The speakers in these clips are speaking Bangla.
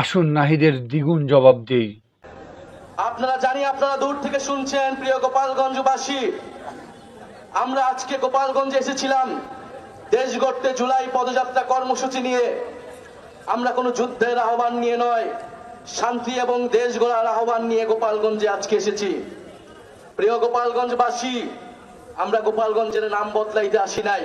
আসুন নাহিদের দ্বিগুণ জবাব দেই। আপনারা জানি, আপনারা দূর থেকে শুনছেন, প্রিয় গোপালগঞ্জবাসী। আমরা আজকে গোপালগঞ্জে এসেছিলাম, দেশ গড়তে জুলাই পদযাত্রা কর্মসূচি নিয়ে। আমরা কোনো যুদ্ধের আহ্বান নিয়ে নয়, শান্তি এবং দেশ গড়ার আহ্বান নিয়ে গোপালগঞ্জে আজকে এসেছি। প্রিয় গোপালগঞ্জবাসী, আমরা গোপালগঞ্জের নাম বদলাইতে আসি নাই।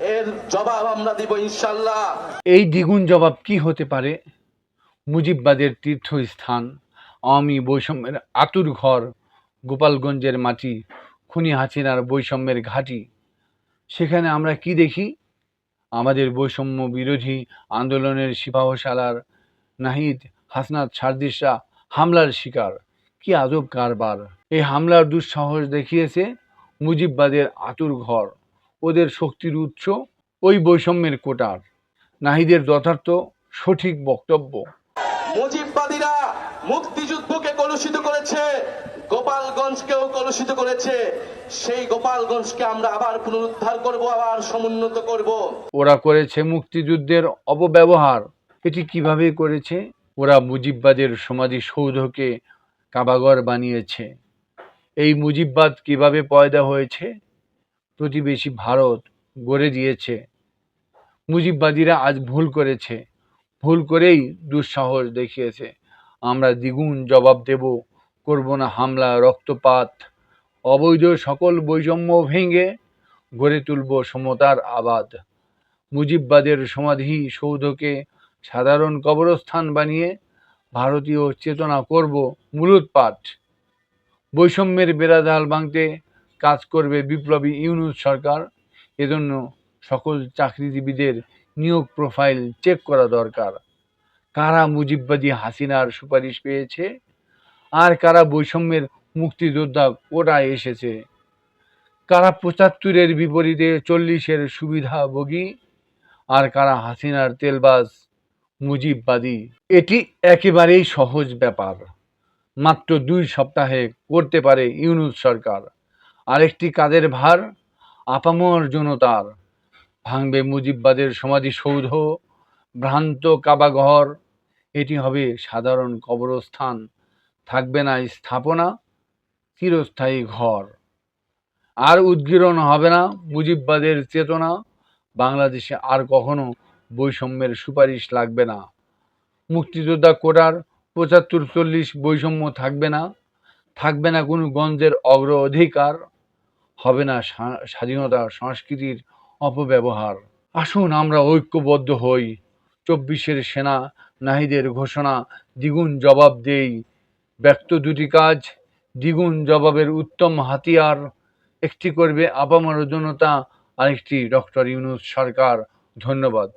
এর জবাব আমরা দিব ইনশাল্লাহ এই দ্বিগুণ জবাব কি হতে পারে? মুজিববাদের তীর্থস্থান, আওয়ামী বৈষম্যের আতুর ঘর, গোপালগঞ্জের মাটি, খুনি হাসিনার বৈষম্যের ঘাঁটি। সেখানে আমরা কি দেখি? আমাদের বৈষম্য বিরোধী আন্দোলনের সিপাহশালার নাহিদ, হাসনাত সারদিসা হামলার শিকার। কি আজব কারবার। এই হামলার দুঃসাহস দেখিয়েছে মুজিববাদের আতুর ঘর। ওদের শক্তির উৎস ওই বৈষম্যের কোটার। নাহিদের যথার্থ সঠিক বক্তব্য। মুজিববাদীরা মুক্তিযুদ্ধকে কলুষিত করেছে গোপালগঞ্জকেও কলুষিত করেছে। সেই গোপালগঞ্জকে আমরা আবার পুনরুদ্ধার করব আবার সমুন্নত করব। ওরা করেছে মুক্তিযুদ্ধের অপব্যবহার। এটি কীভাবে করেছে? ওরা মুজিববাদের সমাধিসৌধকে কাবাগর বানিয়েছে। এই মুজিববাদ কীভাবে পয়দা হয়েছে? প্রতিবেশী ভারত গড়ে দিয়েছে। মুজিববাদীরা আজ ভুল করেছে। ভুল করেই দুঃসাহস দেখিয়েছে। আমরা দ্বিগুণ জবাব দেব, করব না হামলা, রক্তপাত, অবৈধ সকল বৈষম্য ভেঙে গড়ে তুলব সমতার আবাদ। মুজিববাদের সমাধি সৌধকে সাধারণ কবরস্থান বানিয়ে ভারতীয় চেতনা করব মূলোৎপাট বৈষম্যের বেড়াজাল ভাঙতে কাজ করবে বিপ্লবী ইউনুস সরকার, এজন্য সকল চাকরিজীবীদের নিয়োগ প্রোফাইল চেক করা দরকার। কারা মুজিববাদী হাসিনার সুপারিশ পেয়েছে? আর কারা বৈষম্যের মুক্তিযোদ্ধা কোটায় এসেছে? কারা পঁচাত্তরের বিপরীতে চল্লিশের সুবিধাভোগী আর কারা হাসিনার তেলবাজ মুজিববাদী? এটি একেবারেই সহজ ব্যাপার। মাত্র দুই সপ্তাহে করতে পারে ইউনুস সরকার। আরেকটি কাদের ভার? আপামর জনতার। ভাঙবে মুজিববাদের সমাধিসৌধ ভ্রান্ত কাবাঘর। এটি হবে সাধারণ কবরস্থান। থাকবে না স্থাপনা, চিরস্থায়ী ঘর। আর উদ্গীরণ হবে না মুজিববাদের চেতনা। বাংলাদেশে আর কখনো বৈষম্যের সুপারিশ লাগবে না। মুক্তিযোদ্ধা কোটার পঁচাত্তর চল্লিশ বৈষম্য থাকবে না। থাকবে না কোনো গঞ্জের অগ্র অধিকার হবে না স্বাধীনতা সংস্কৃতির অপব্যবহার। আসুন আমরা ঐক্যবদ্ধ হই। চব্বিশের সেনা নাহিদের ঘোষণা, দ্বিগুণ জবাব দেই। ব্যক্ত দুটি কাজ, দ্বিগুণ জবাবের উত্তম হাতিয়ার। একটি করবে আপামর জনতা, আরেকটি ডক্টর ইউনুস সরকার। ধন্যবাদ।